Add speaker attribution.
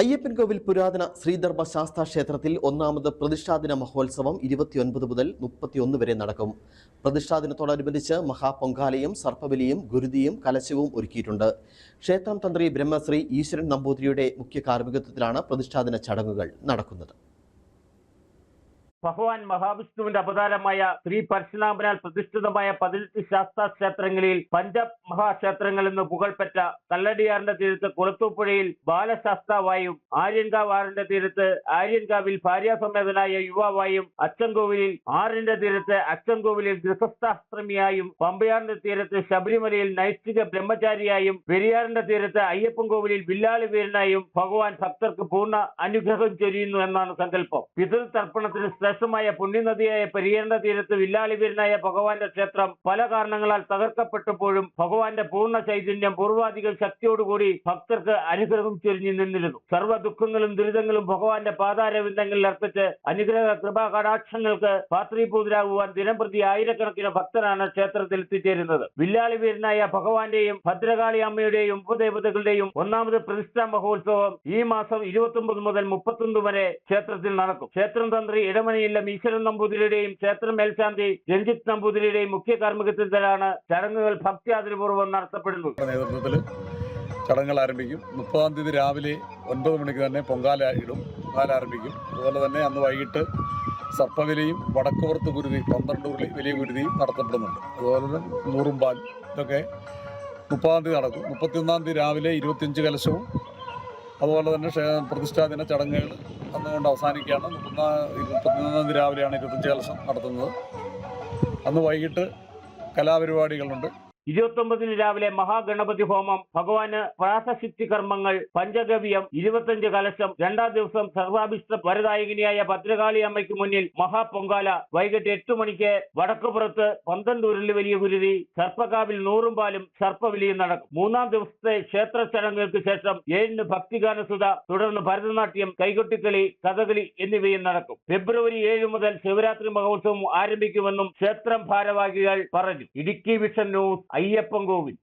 Speaker 1: അയ്യപ്പൻകോവിൽ പുരാതന ശ്രീധർമ്മ ശാസ്താ ക്ഷേത്രത്തിൽ ഒന്നാമത് പ്രതിഷ്ഠാദിന മഹോത്സവം ഇരുപത്തിയൊൻപത് മുതൽ മുപ്പത്തിയൊന്ന് വരെ നടക്കും. പ്രതിഷ്ഠാദിനത്തോടനുബന്ധിച്ച് മഹാപൊങ്കാലയും സർപ്പബലിയും ഗുരുതിയും കലശവും ഒരുക്കിയിട്ടുണ്ട്. ക്ഷേത്രം തന്ത്രി ബ്രഹ്മശ്രീ ഈശ്വരൻ നമ്പൂതിരിയുടെ മുഖ്യ കാർമ്മികത്വത്തിലാണ് പ്രതിഷ്ഠാദിന ചടങ്ങുകൾ നടക്കുന്നത്.
Speaker 2: ഭഗവാൻ മഹാവിഷ്ണുവിന്റെ അവതാരമായ ശ്രീ പരശുരാമനാൽ പ്രതിഷ്ഠിതമായ പതിനെട്ട് ശാസ്ത്ര ക്ഷേത്രങ്ങളിൽ പഞ്ച മഹാക്ഷേത്രങ്ങൾ എന്ന് പുകൾപ്പെട്ട കല്ലടിയാറിന്റെ തീരത്ത് കുളത്തൂപ്പുഴയിൽ ബാലശാസ്താവായും ആര്യൻകാവ് ആറിന്റെ തീരത്ത് ആര്യൻകാവിൽ ഭാര്യാസമേതനായ യുവാവായും അച്ചൻകോവിലിൽ ആറിന്റെ തീരത്ത് അച്ചൻകോവിലിൽ ഗൃഹസ്ഥാശ്രമിയായും പമ്പയാറിന്റെ തീരത്ത് ശബരിമലയിൽ നൈഷ്ഠിക ബ്രഹ്മചാരിയായും പെരിയാറിന്റെ തീരത്ത് അയ്യപ്പൻ കോവിലിൽ വില്ലാളി വീരനായും ഭഗവാൻ ഭക്തർക്ക് പൂർണ അനുഗ്രഹം ചൊരിയുന്നു എന്നാണ് സങ്കല്പം. പിതൃതർപ്പണത്തിന് ശ്രേഷ്ഠമായ പുണ്യനദിയായ പെരിയാറിന്റെ തീരത്ത് വില്ലാളി വീരനായ ഭഗവാന്റെ ക്ഷേത്രം പല കാരണങ്ങളാൽ തകർക്കപ്പെട്ടപ്പോഴും ഭഗവാന്റെ പൂർണ ചൈതന്യം പൂർവാധികൾ ശക്തിയോടുകൂടി ഭക്തർക്ക് അനുഗ്രഹം ചൊരിഞ്ഞു നിന്നിരുന്നു. സർവ ദുഃഖങ്ങളും ദുരിതങ്ങളും ഭഗവാന്റെ പാതാരവിന്ദങ്ങളിൽ അർപ്പിച്ച് അനുഗ്രഹ കൃപാ കടാക്ഷങ്ങൾക്ക് പാത്രീപൂതരാകുവാൻ ദിനംപ്രതി ആയിരക്കണക്കിന് ഭക്തരാണ് ക്ഷേത്രത്തിൽ എത്തിച്ചേരുന്നത്. വില്ലാളി വീരനായ ഭഗവാന്റെയും ഭദ്രകാളി അമ്മയുടെയും ഉപദേവതകളുടെയും ഒന്നാമത് പ്രതിഷ്ഠാ മഹോത്സവം ഈ മാസം ഇരുപത്തി മുതൽ മുപ്പത്തൊന്ന് വരെ ക്ഷേത്രത്തിൽ നടക്കും. ക്ഷേത്രം തന്ത്രി ഇടമണിയില്ലം ഈശ്വരൻ നമ്പൂതിരിയുടെയും ക്ഷേത്രം മേൽശാന്തി രഞ്ജിത്ത് നമ്പൂതിരിയുടെയും മുഖ്യ കാർമ്മികത്വത്തിലാണ് ചടങ്ങുകൾ ഭക്തിയാതിരപൂർവം നടത്തപ്പെടുന്നത്.
Speaker 3: നേതൃത്വത്തിൽ ചടങ്ങുകൾ ആരംഭിക്കും. മുപ്പതാം തീയതി രാവിലെ ഒൻപത് മണിക്ക് തന്നെ പൊങ്കാല ഇടും. പൊങ്കാല ആരംഭിക്കും. അതുപോലെ തന്നെ അന്ന് വൈകിട്ട് സർപ്പവിലയും വടക്കുപുറത്ത് കുരുതി പന്ത്രണ്ട് വലിയ കുരുതിയും നടത്തപ്പെടുന്നുണ്ട്. അതുപോലെ തന്നെ നൂറും പാൽ ഇതൊക്കെ മുപ്പതാം തീയതി നടക്കും. മുപ്പത്തിയൊന്നാം തീയതി രാവിലെ ഇരുപത്തിയഞ്ച് കലശവും അതുപോലെ തന്നെ പ്രതിഷ്ഠാദിന ചടങ്ങുകൾ അന്നുകൊണ്ട് അവസാനിക്കുകയാണ്. മുപ്പത്തിനാ മുപ്പത്തിയൊന്നാം തീയതി രാവിലെയാണ് ഇരുപത്തഞ്ച് കലശം നടത്തുന്നത്. അന്ന് വൈകിട്ട് കലാപരിപാടികളുണ്ട്.
Speaker 2: ഇരുപത്തൊമ്പതിന് രാവിലെ മഹാഗണപതി ഹോമം ഭഗവാന് പ്രാസശക്തി കർമ്മങ്ങൾ പഞ്ചഗവ്യം ഇരുപത്തഞ്ച് കലശം രണ്ടാം ദിവസം സർവാഭിഷ്ട വരദായകനിയായ ഭദ്രകാളി അമ്മയ്ക്ക് മുന്നിൽ മഹാപൊങ്കാല. വൈകിട്ട് എട്ട് മണിക്ക് വടക്കുപുറത്ത് പന്തണ്ടൂരിൽ വലിയ ഗുരുതി സർപ്പകാവിൽ നൂറും പാലും സർപ്പവിലിയും നടക്കും. മൂന്നാം ദിവസത്തെ ക്ഷേത്ര ചടങ്ങുകൾക്ക് ശേഷം ഏഴിന് ഭക്തിഗാനസുത തുടർന്ന് ഭരതനാട്യം കൈകൊട്ടിക്കളി കഥകളി എന്നിവയും നടക്കും. ഫെബ്രുവരി ഏഴ് മുതൽ ശിവരാത്രി മഹോത്സവം ആരംഭിക്കുമെന്നും ക്ഷേത്രം ഭാരവാഹികൾ പറഞ്ഞു. Idukki vision news Ayyappan Kovil.